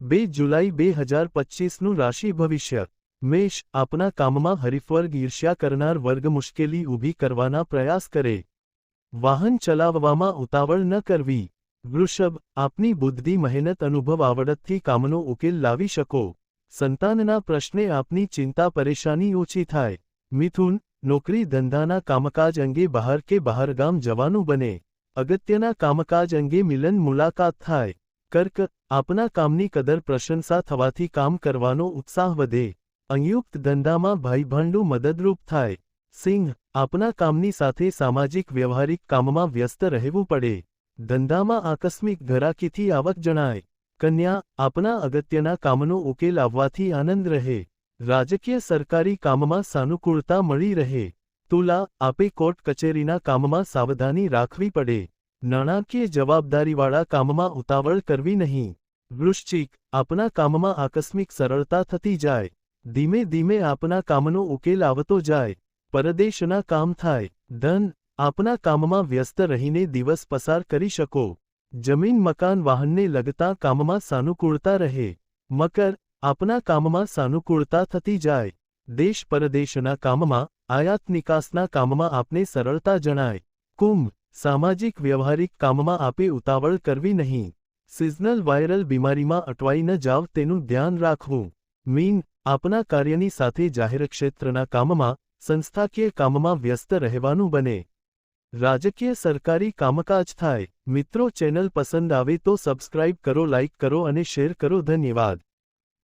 બે જુલાઈ બે હજાર પચીસનું રાશિ ભવિષ્ય મેષ આપના કામમાં હરીફવર્ગ ઈર્ષ્યા કરનાર વર્ગ મુશ્કેલી ઊભી કરવાના પ્રયાસ કરે વાહન ચલાવવામાં ઉતાવળ ન કરવી વૃષભ આપની બુદ્ધિ મહેનત અનુભવ આવડતથી કામનો ઉકેલ લાવી શકો સંતાનના પ્રશ્ને આપની ચિંતા પરેશાની ઓછી થાય મિથુન નોકરી ધંધાના કામકાજ અંગે બહાર કે બહારગામ જવાનું બને અગત્યના કામકાજ અંગે મિલન મુલાકાત થાય કર્ક, આપના કામની કદર પ્રશંસા થવાથી કામ કરવાનો ઉત્સાહ વધે. સંયુક્ત ધંધામાં ભાઈભાંડું મદદરૂપ થાય. સિંહ, આપના કામની સાથે સામાજિક વ્યવહારિક કામમાં વ્યસ્ત રહેવું પડે. ધંધામાં આકસ્મિક ઘરાકીથી આવક જણાય. કન્યા, આપના અગત્યના કામનો ઉકેલ આવવાથી આનંદ રહે. રાજકીય સરકારી કામમાં સાનુકૂળતા મળી રહે. તુલા, આપે કોર્ટ કચેરીના કામમાં સાવધાની રાખવી પડે. નાણાકીય જવાબદારીવાળા કામમાં ઉતાવળ કરવી નહીં. વૃશ્ચિક, આપના કામમાં આકસ્મિક સરળતા થતી જાય. ધીમે ધીમે આપના કામનો ઉકેલ આવતો જાય. પરદેશના કામ થાય. ધન, આપના કામમાં વ્યસ્ત રહીને દિવસ પસાર કરી શકો. જમીન, મકાન, વાહનને લગતા કામમાં સાનુકૂળતા રહે. મકર, આપના કામમાં સાનુકૂળતા થતી જાય. દેશ પરદેશના કામમાં, આયાત નિકાસના કામમાં આપને સરળતા જણાય. કુંભ સામાજિક વ્યવહારિક કામમાં આપે ઉતાવળ કરવી નહીં. સિઝનલ વાયરલ બીમારીમાં અટવાઈ ન જાવ તેનું ધ્યાન રાખવું. મીન, આપના કાર્યની સાથે જાહેર ક્ષેત્રના કામમાં, સંસ્થાકીય કામમાં વ્યસ્ત રહેવાનું બને. રાજકીય સરકારી કામકાજ થાય. મિત્રો ચેનલ પસંદ આવે તો સબસ્ક્રાઇબ કરો, લાઇક કરો અને શેર કરો. ધન્યવાદ.